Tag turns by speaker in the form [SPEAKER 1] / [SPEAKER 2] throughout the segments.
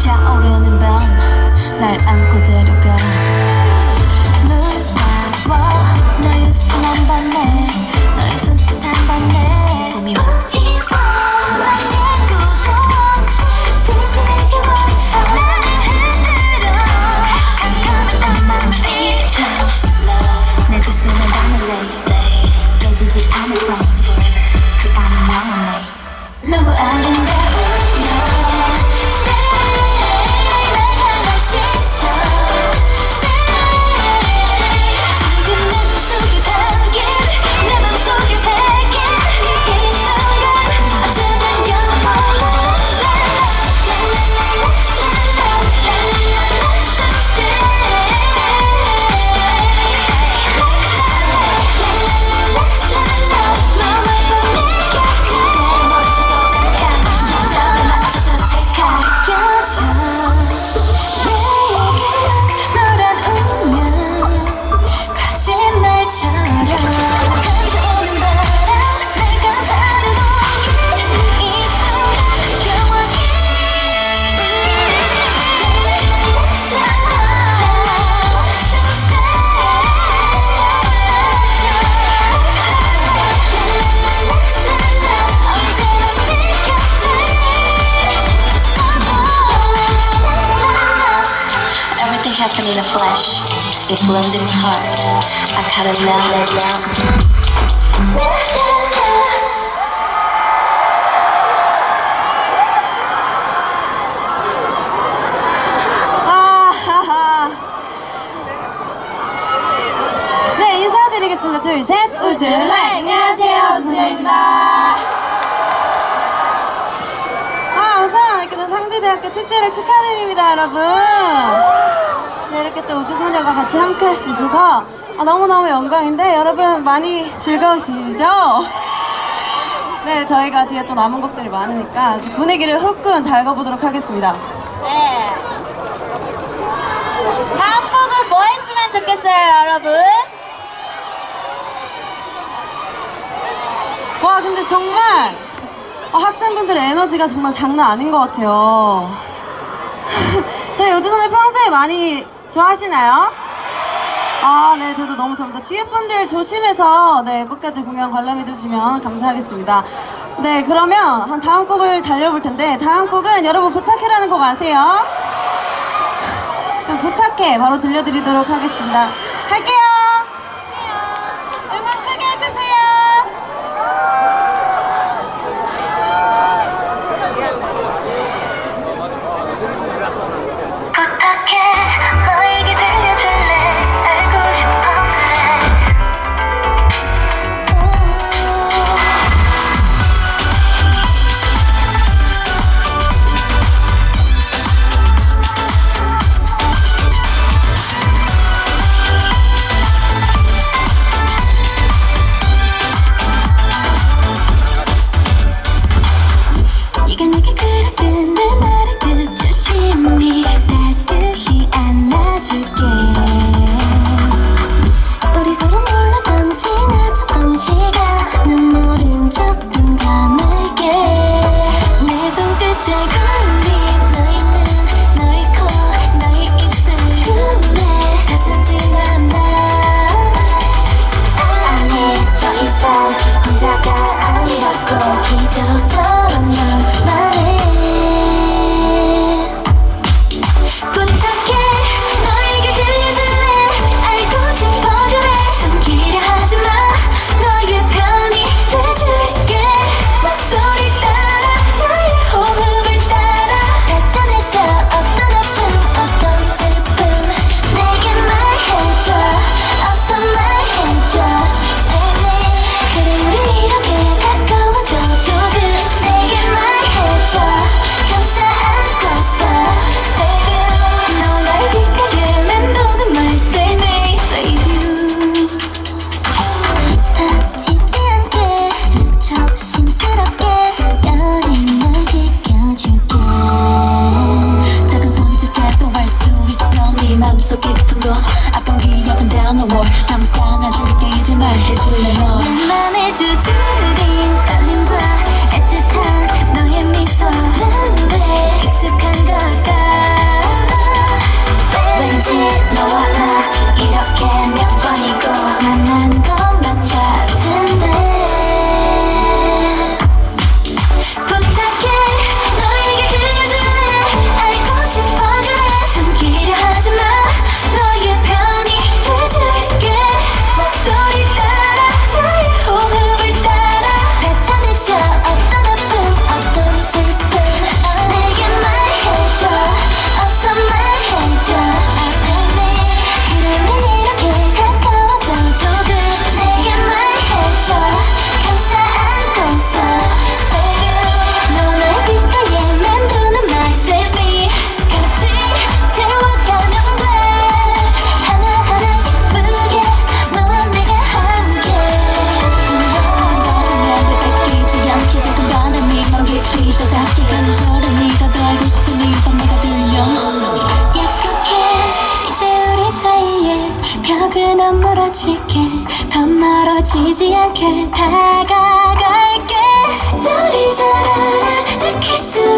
[SPEAKER 1] 차오르는 밤 날 안고 데려가. Happened in the flesh. It bloomed in my heart. I cut it down.
[SPEAKER 2] 아하하. 네. 둘, 셋. 우즈라이. 안녕하세요. 우즈라입니다. 아, 우선 이렇게 또 상지대학교 축제를 축하드립니다, 여러분. 네, 이렇게 또 우주소녀가 같이 함께 할 수 있어서 아, 너무너무 영광인데, 여러분 많이 즐거우시죠? 네, 저희가 뒤에 또 남은 곡들이 많으니까 아주 분위기를 후끈 달궈보도록 하겠습니다.
[SPEAKER 3] 네. 다음 곡은 뭐 했으면 좋겠어요, 여러분?
[SPEAKER 2] 와 근데 정말 어, 학생분들의 에너지가 정말 장난 아닌 것 같아요 저희 우주선을 평소에 많이 좋아하시나요? 아, 네, 저도 너무 좋습니다. 뒤에 분들 조심해서, 네, 끝까지 공연 관람해주시면 감사하겠습니다. 네, 그러면 한 다음 곡을 달려볼 텐데, 다음 곡은 여러분 부탁해라는 곡 아세요? 부탁해 바로 들려드리도록 하겠습니다. 할게요!
[SPEAKER 4] still 무너질게. 더 멀어지지 않게 다가갈게. 너를 잘 알아. 느낄 수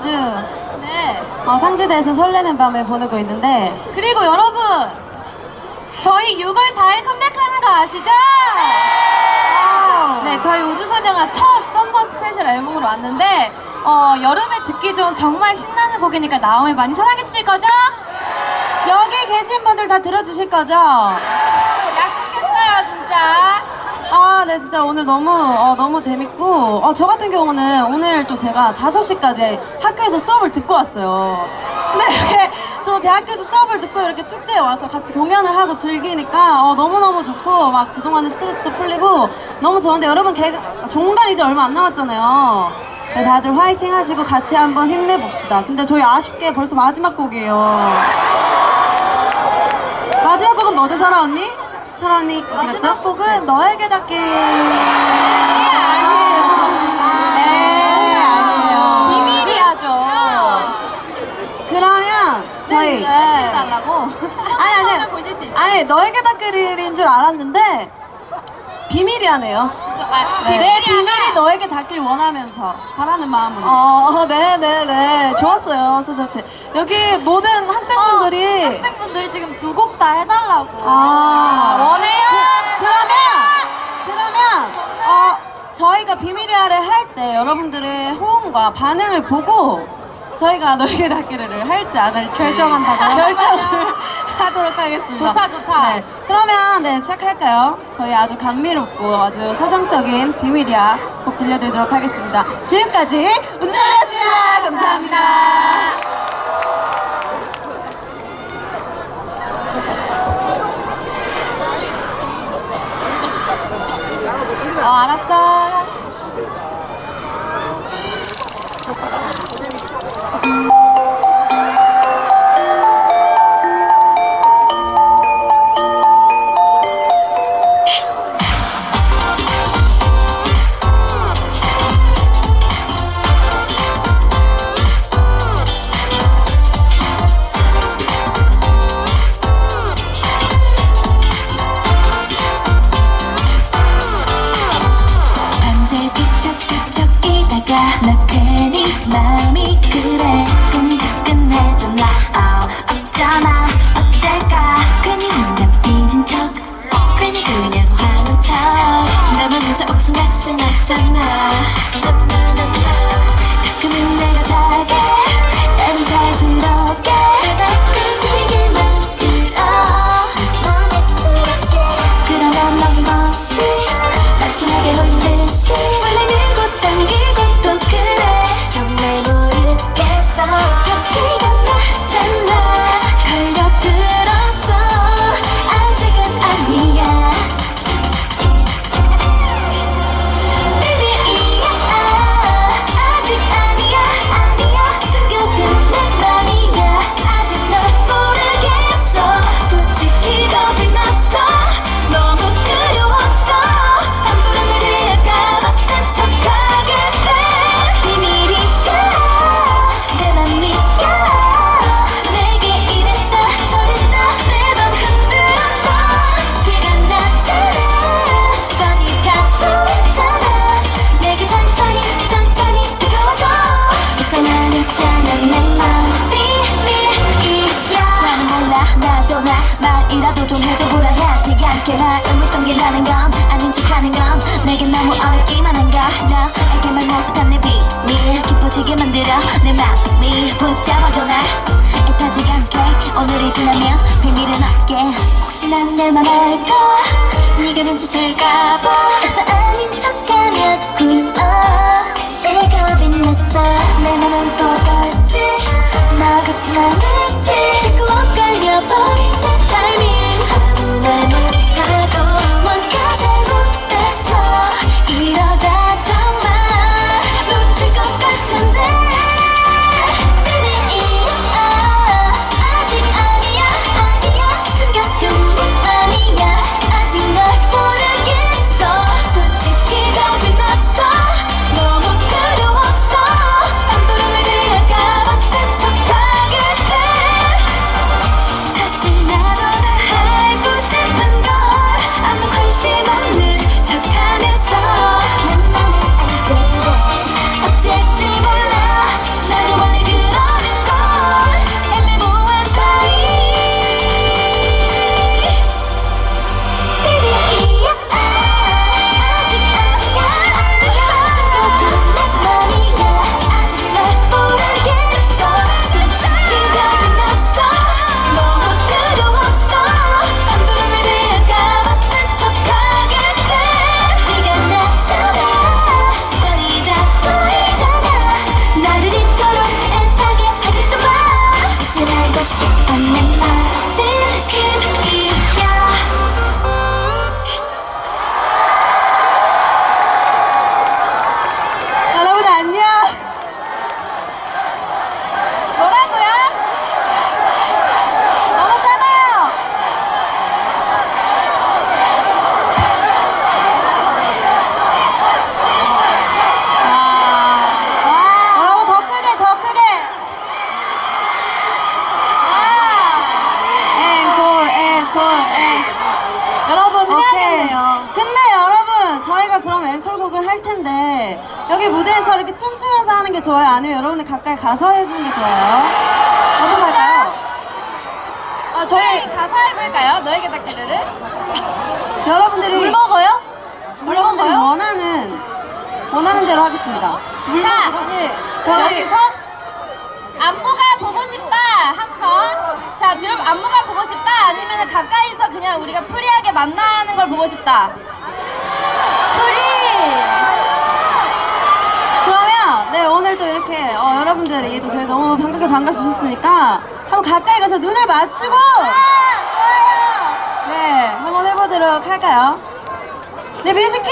[SPEAKER 2] 아주
[SPEAKER 4] 네.
[SPEAKER 2] 어, 상지대에서 설레는 밤을 보내고 있는데
[SPEAKER 4] 그리고 여러분 저희 6월 4일 컴백하는 거 아시죠? 네, 저희 우주소녀가 첫 썸머 스페셜 앨범으로 왔는데 어, 여름에 듣기 좋은 정말 신나는 곡이니까 나오면 많이 사랑해 주실 거죠?
[SPEAKER 2] 여기 계신 분들 다 들어주실 거죠?
[SPEAKER 4] 약속했어요, 진짜.
[SPEAKER 2] 아, 네, 진짜 오늘 너무, 어, 너무 재밌고, 어, 저 같은 경우는 오늘 또 제가 5시까지 학교에서 수업을 듣고 왔어요. 근데 이렇게, 저 대학교에서 수업을 듣고 이렇게 축제에 와서 같이 공연을 하고 즐기니까, 어, 너무너무 좋고, 막 그동안의 스트레스도 풀리고, 너무 좋은데, 여러분, 개가, 종강 이제 얼마 안 남았잖아요. 네, 다들 화이팅 하시고 같이 한번 힘내봅시다. 근데 저희 아쉽게 벌써 마지막 곡이에요. 마지막 곡은 뭐죠, 사라 언니? 사라 언니 마지막 곡은 너에게 닿길. 아니에요. 네, 아니에요.
[SPEAKER 4] 비밀이야죠.
[SPEAKER 2] 그러면 저희. 아니 아니
[SPEAKER 4] 오늘 보실 수 있어요.
[SPEAKER 2] 아니 너에게 닿길인 줄 알았는데 비밀이하네요. 네. 내
[SPEAKER 4] 비밀이
[SPEAKER 2] 너에게 닿길 원하면서 바라는 마음으로.
[SPEAKER 5] 어, 네네네. 좋았어요, 소자체. 여기 모든 학생분들이.
[SPEAKER 2] 학생분들이 지금 두 곡 다 해달라고.
[SPEAKER 5] 아,
[SPEAKER 4] 원해요.
[SPEAKER 2] 그 러면 그러면 어 저희가 비밀이야를 할 때 여러분들의 호응과 반응을 보고 저희가 너에게 닿기를 할지 안 할지 결정한다고 결정을 하도록 하겠습니다.
[SPEAKER 4] 좋다, 좋다.
[SPEAKER 2] 네, 그러면 네 시작할까요? 저희 아주 감미롭고 아주 서정적인 비밀이야 곡 들려드리도록 하겠습니다. 지금까지 우주선이었습니다. 감사합니다.
[SPEAKER 4] 어, 알았어.
[SPEAKER 1] 좀 해줘 불안하지 않게 마음을 숨기라는 건 아닌 척하는 건 내겐 너무 어렵기만 한가. 너에게 말 못한 내 비밀 깊어지게 만들어 내 맘이 붙잡아줘 날 애타지 않게 오늘이 지나면 비밀은 없게. 혹시나 내말 알까? 네가 눈치챌까봐. 애써 아닌 척하면 굴러. 사실 겁이 났어. 내 맘은 또 어떨지? 나 같진 않을지. 자꾸 엇갈려버리는
[SPEAKER 4] 저기 무대에서 이렇게 춤추면서 하는 게 좋아요? 아니면 여러분들 가까이 가서 해주는 게 좋아요? 어떡할까요? 아, 어, 저희 네.
[SPEAKER 3] 가서 해볼까요? 너에게 닿기를
[SPEAKER 4] 여러분들이
[SPEAKER 5] 물 먹어요?
[SPEAKER 4] 물 여러분들
[SPEAKER 5] 먹어요?
[SPEAKER 4] 원하는 원하는 대로 하겠습니다.
[SPEAKER 3] 물 자,
[SPEAKER 4] 저희
[SPEAKER 3] 여기서 안무가 보고 싶다 한 선. 자 드럼 안무가 보고 싶다 아니면 가까이서 그냥 우리가 프리하게 만나는 걸 보고 싶다
[SPEAKER 4] 프리 여러분들이 또 저희 너무 반갑게 반가주셨으니까 한번 가까이 가서 눈을 맞추고! 아, 네 한번 해보도록 할까요? 네 뮤직큐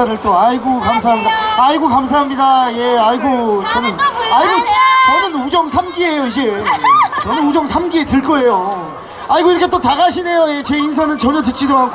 [SPEAKER 6] 인사를
[SPEAKER 7] 또 아이고 감사합니다. 아이고 감사합니다. 예, 아이고 저는 아이고 저는 우정 3기예요 이제. 저는 우정 3기에 들 거예요. 아이고 이렇게 또 다 가시네요. 예, 제 인사는 전혀 듣지도 않고.